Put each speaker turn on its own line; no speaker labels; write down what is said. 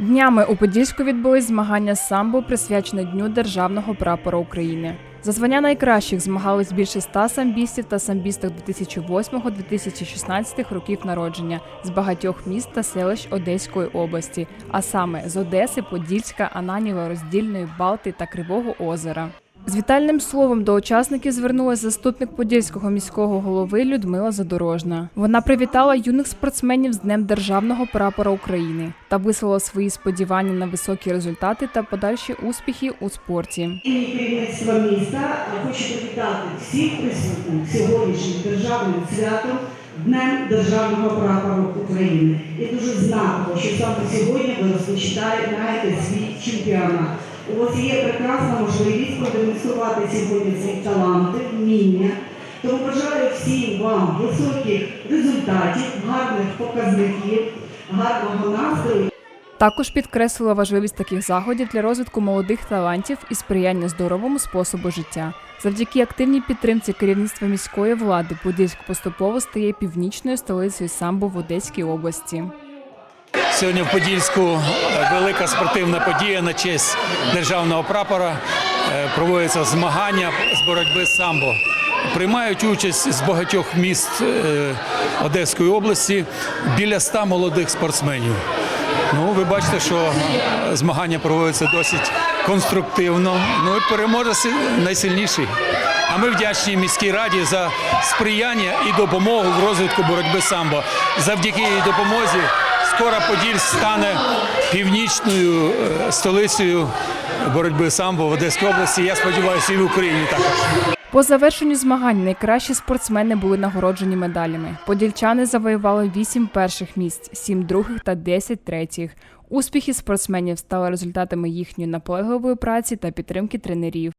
Днями у Подільську відбулись змагання самбо, присвячене Дню Державного прапора України. За звання найкращих змагались більше ста самбістів та самбісток 2008-2016 років народження з багатьох міст та селищ Одеської області, а саме з Одеси, Подільська, Ананєва, Роздільної, Балти та Кривого Озера. З вітальним словом до учасників звернулася заступник подільського міського голови Людмила Задорожна. Вона привітала юних спортсменів з Днем Державного прапора України та висловила свої сподівання на високі результати та подальші успіхи у спорті.
Імені керівництва міста хочу привітати всіх присутніх сьогоднішнім державним святом Днем Державного прапору України. І дуже знаково, що саме сьогодні ви розпочинаєте свій чемпіонат. У вас є прекрасна можливість продемонструвати сьогодні свої таланти, вміння. Тому бажаю всім вам високих результатів, гарних показників, гарного настрою
Також підкреслила важливість таких заходів для розвитку молодих талантів і сприяння здоровому способу життя. Завдяки активній підтримці керівництва міської влади Подільськ поступово стає північною столицею самбо в Одеській області.
Сьогодні в Подільську е, велика спортивна подія на честь державного прапора. Е, Проводяться змагання з боротьби з самбо. Приймають участь з багатьох міст е, Одеської області біля ста молодих спортсменів. Ну, ви бачите, що змагання проводяться досить конструктивно. Ну і переможе найсильніший. А ми вдячні міській раді за сприяння і допомогу в розвитку боротьби самбо. Завдяки її допомозі скоро Поділь стане північною е, столицею боротьби самбо в Одеській області. Я сподіваюся, і в Україні також.
По завершенню змагань найкращі спортсмени були нагороджені медалями. Подільчани завоювали 8 перших місць, 7 других та 10 третіх. Успіхи спортсменів стали результатами їхньої наполегливої праці та підтримки тренерів.